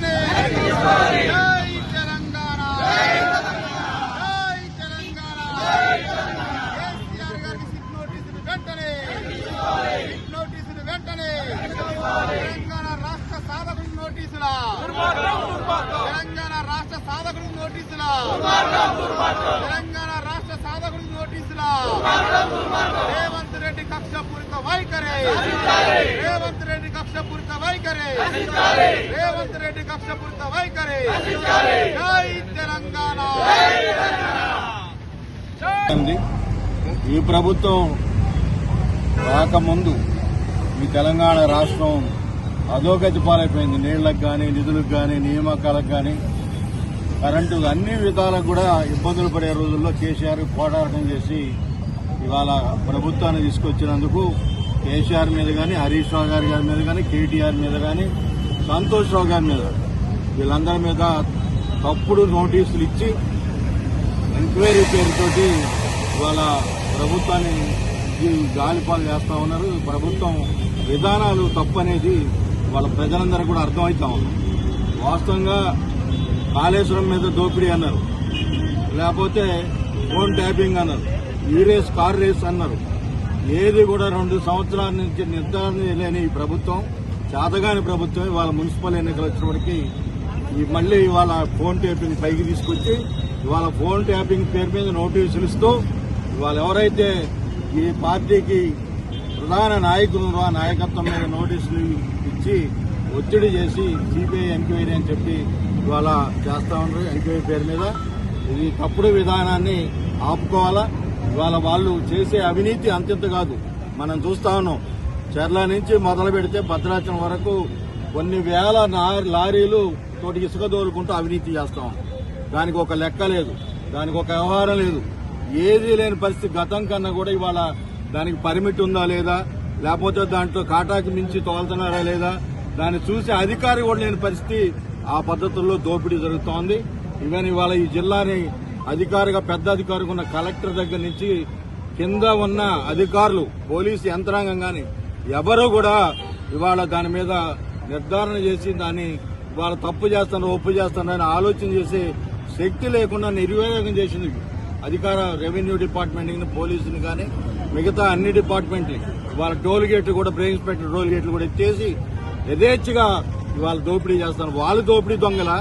వెంటనే జై తెలంగాణ. జై తెలంగాణ కేసీఆర్ గారికి నోటీసులు వెంటనే తెలంగాణ. రాష్ట్ర సాధకుడు నోటీసులా తెలంగాణ రాష్ట్ర సాధకుడు నోటీసుల తెలంగాణ రాష్ట్ర సాధకుడు నోటీసుల వైఖరి. రేవంత్ రెడ్డి కక్షపూరిత వైఖరి. రేవంత్ రెడ్డి కక్షపూరిత వైఖరి. జై తెలంగాణ. ఈ ప్రభుత్వం రాకముందు ఈ తెలంగాణ రాష్ట్రం అధోగతి పాలైపోయింది. నీళ్ళకు కానీ నిధులకు కానీ నియామకాలకు కానీ కరెంటు అన్ని విధాలకు కూడా ఇబ్బందులు పడే రోజుల్లో కేసీఆర్ పోరాటం చేసి ఇవాళ ప్రభుత్వాన్ని తీసుకొచ్చినందుకు కేసీఆర్ మీద కానీ హరీష్ రావు గారి గారి మీద కానీ కేటీఆర్ మీద కానీ సంతోష్ రావు గారి మీద. వీళ్ళందరి మీద తప్పుడు నోటీసులు ఇచ్చి ఎంక్వైరీ పేరుతోటి ఇవాళ ప్రభుత్వాన్ని గాలిపాలు చేస్తా ఉన్నారు. ప్రభుత్వం విధానాలు తప్పనేది వాళ్ళ ప్రజలందరూ కూడా అర్థమవుతా ఉన్నారు వాస్తవంగా కాళేశ్వరం మీద దోపిడీ అన్నారు. లేకపోతే ఫోన్ ట్యాపింగ్ అన్నారు. ఈ రేస్ కార్ రేస్ అన్నారు. ఏది కూడా రెండు సంవత్సరాల నుంచి నిర్ధారణ లేని ఈ ప్రభుత్వం చేతగాని ప్రభుత్వం ఇవాళ మున్సిపల్ ఎన్నికలు వచ్చినప్పటికీ ఈ మళ్ళీ ఇవాళ ఫోన్ ట్యాపింగ్ పైకి తీసుకొచ్చి ఇవాళ ఫోన్ ట్యాపింగ్ పేరు మీద నోటీసులు ఇస్తూ ఇవాళ ఎవరైతే ఈ పార్టీకి ప్రధాన నాయకులు ఆ నాయకత్వం మీద నోటీసులు ఇచ్చి ఒత్తిడి చేసి సిబిఐ ఎంక్వైరీ అని చెప్పి ఇవాళ చేస్తా ఉన్నారు. ఎంక్వైరీ పేరు మీద. ఇది తప్పుడు విధానాన్ని ఆపుకోవాలా? ఇవాళ వాళ్ళు చేసే అవినీతి అంత్యంత కాదు. మనం చూస్తా ఉన్నాం. చెర్ల నుంచి మొదలు పెడితే భద్రాచలం వరకు కొన్ని వేల లారీలు తోటి ఇసుక దోలుకుంటూ అవినీతి చేస్తాం దానికి ఒక లెక్క లేదు. దానికి ఒక వ్యవహారం లేదు. ఏదీ లేని పరిస్థితి గతం కన్నా కూడా ఇవాళ దానికి పరిమిట్ ఉందా లేదా? లేకపోతే దాంట్లో కాటాకి మించి తోలుతున్నారా లేదా? దాన్ని చూసే అధికారి కూడా లేని పరిస్థితి ఆ పద్ధతుల్లో దోపిడీ జరుగుతోంది. ఈవెన్ ఇవాళ ఈ జిల్లాని అధికారిగా పెద్ద అధికారిగా ఉన్న కలెక్టర్ దగ్గర నుంచి కింద ఉన్న అధికారులు పోలీసు యంత్రాంగం కానీ ఎవరూ కూడా ఇవాళ దాని మీద నిర్ధారణ చేసి దాన్ని ఇవాళ తప్పు చేస్తున్నారు ఒప్పు చేస్తున్నారని ఆలోచన చేసే శక్తి లేకుండా నిర్వినియోగం చేసింది అధికార రెవెన్యూ డిపార్ట్మెంట్ పోలీసుని కానీ మిగతా అన్ని డిపార్ట్మెంట్లు ఇవాళ టోల్ గేట్లు కూడా బ్రేక్ పెట్టిన టోల్ గేట్లు కూడా ఎత్తేసి యథేచ్ఛగా ఇవాళ దోపిడీ చేస్తారు వాళ్ళు దోపిడీ దొంగల?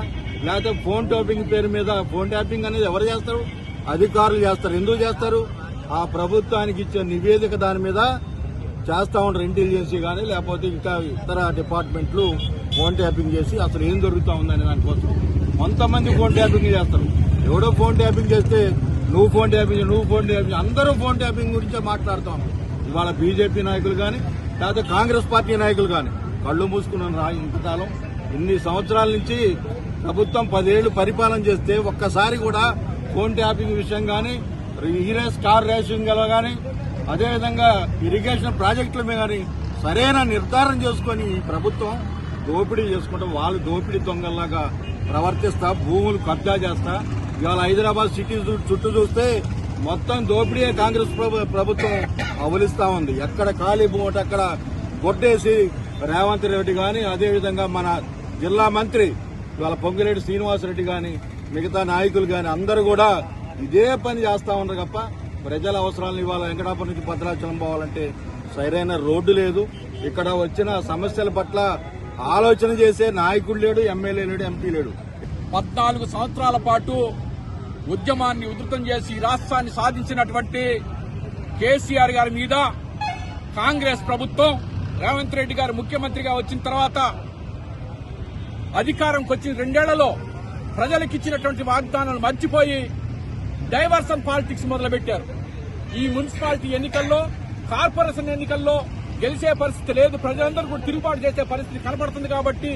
లేకపోతే ఫోన్ ట్యాపింగ్ పేరు మీద ఫోన్ ట్యాపింగ్ అనేది ఎవరు చేస్తారు? అధికారులు చేస్తారు. ఎందుకు చేస్తారు? ఆ ప్రభుత్వానికి ఇచ్చే నివేదిక దాని మీద చేస్తా ఉంటారు ఇంటెలిజెన్సీ కానీ లేకపోతే ఇంకా ఇతర డిపార్ట్మెంట్లు ఫోన్ ట్యాపింగ్ చేసి అసలు ఏం జరుగుతా ఉందనే దానికోసం. కొంతమంది ఫోన్ ట్యాపింగ్ చేస్తారు. ఎవడో ఫోన్ ట్యాపింగ్ చేస్తే నువ్వు ఫోన్ ట్యాపింగ్ నువ్వు ఫోన్ ట్యాపింగ్ అందరూ ఫోన్ ట్యాపింగ్ గురించే మాట్లాడుతాం ఇవాళ బీజేపీ నాయకులు కానీ లేకపోతే కాంగ్రెస్ పార్టీ నాయకులు కానీ కళ్ళు మూసుకున్నాను రా ఇంతకాలం. ఇన్ని సంవత్సరాల నుంచి ప్రభుత్వం పదేళ్ళు పరిపాలన చేస్తే ఒక్కసారి కూడా ఫోన్ ట్యాపింగ్ విషయం కానీ ఈరేస్ కార్ రేసింగ్ కానీ అదేవిధంగా ఇరిగేషన్ ప్రాజెక్టుల మీద కానీ సరైన నిర్ధారణ చేసుకొని ఈ ప్రభుత్వం దోపిడీ చేసుకుంటాం వాళ్ళు దోపిడీ దొంగల్లాగా ప్రవర్తిస్తా భూములు కబ్జా చేస్తా. ఇవాళ హైదరాబాద్ సిటీ చూ- చుట్టూ చూస్తే మొత్తం దోపిడీయే కాంగ్రెస్ ప్రభుత్వం అవలిస్తా ఉంది. ఎక్కడ ఖాళీ భూమి అక్కడ కొట్టేసి రేవంత్ రెడ్డి కానీ అదేవిధంగా మన జిల్లా మంత్రి ఇవాళ పొంగిరెడ్డి శ్రీనివాసరెడ్డి కానీ మిగతా నాయకులు కానీ అందరూ కూడా ఇదే పని చేస్తా ఉన్నారు తప్ప ప్రజల అవసరాలను ఇవాళ వెంకటాపురం నుంచి భద్రాచలం పోవాలంటే సరైన రోడ్డు లేదు. ఇక్కడ వచ్చిన సమస్యల పట్ల ఆలోచన చేసే నాయకుడు లేడు ఎమ్మెల్యే లేడు ఎంపీ లేడు. పద్నాలుగు సంవత్సరాల పాటు ఉద్యమాన్ని ఉధృతం చేసి ఈ రాష్ట్రాన్ని సాధించినటువంటి కేసీఆర్ గారి మీద కాంగ్రెస్ ప్రభుత్వం రేవంత్ రెడ్డి గారు ముఖ్యమంత్రిగా వచ్చిన తర్వాత అధికారంకి వచ్చిన రెండేళ్ళలో ప్రజలకిచ్చినటువంటి వాగ్దానాలు మర్చిపోయి డైవర్సన్ పాలిటిక్స్ మొదలుపెట్టారు. ఈ మున్సిపాలిటీ ఎన్నికల్లో కార్పొరేషన్ ఎన్నికల్లో గెలిచే పరిస్థితి లేదు. ప్రజలందరూ కూడా తిరుగుబాటు చేసే పరిస్థితి కనబడుతుంది కాబట్టి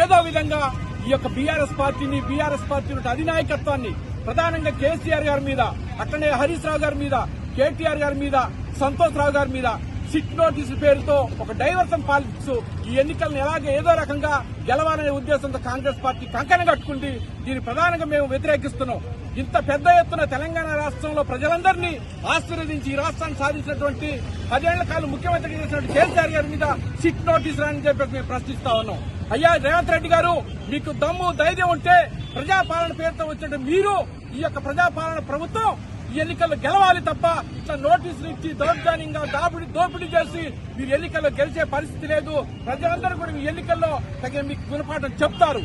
ఏదో విధంగా ఈ యొక్క బీఆర్ఎస్ పార్టీని బీఆర్ఎస్ పార్టీ అధినాయకత్వాన్ని ప్రధానంగా కేసీఆర్ గారి మీద అట్లనే హరీష్ రావు గారి మీద కేటీఆర్ గారి మీద సంతోష్ రావు గారి మీద సిట్ నోటీస్ పేరుతో ఒక డైవర్షన్ పాలిటిక్స్ ఈ ఎన్నికలను ఎలాగే ఏదో రకంగా గెలవాలనే ఉద్దేశంతో కాంగ్రెస్ పార్టీ కంకణ కట్టుకుంది. దీన్ని ప్రధానంగా మేము వ్యతిరేకిస్తున్నాం. ఇంత పెద్ద ఎత్తున తెలంగాణ రాష్ట్రంలో ప్రజలందరినీ ఆశీర్వదించి ఈ రాష్ట్రాన్ని సాధించినటువంటి పదేళ్ళ కాలం ముఖ్యమంత్రి చేసినటువంటి కేసీఆర్ గారి మీద సిట్ నోటీస్ రాని చెప్పేసి మేము ప్రశ్నిస్తా ఉన్నాం. అయ్యా రేవంత్ రెడ్డి గారు మీకు దమ్ము ధైర్యం ఉంటే ప్రజాపాలన పేరుతో వచ్చినట్టు మీరు ఈ యొక్క ప్రజాపాలన ప్రభుత్వం ఎన్నికల్లో గెలవాలి తప్ప ఇట్లా నోటీసులు ఇచ్చి దౌర్జన్యంగా దాపిడి దోపిడీ చేసి మీరు ఎన్నికల్లో గెలిచే పరిస్థితి లేదు. ప్రజలందరూ కూడా ఈ ఎన్నికల్లో తగిన మీకు గుణపాఠం చెప్తారు.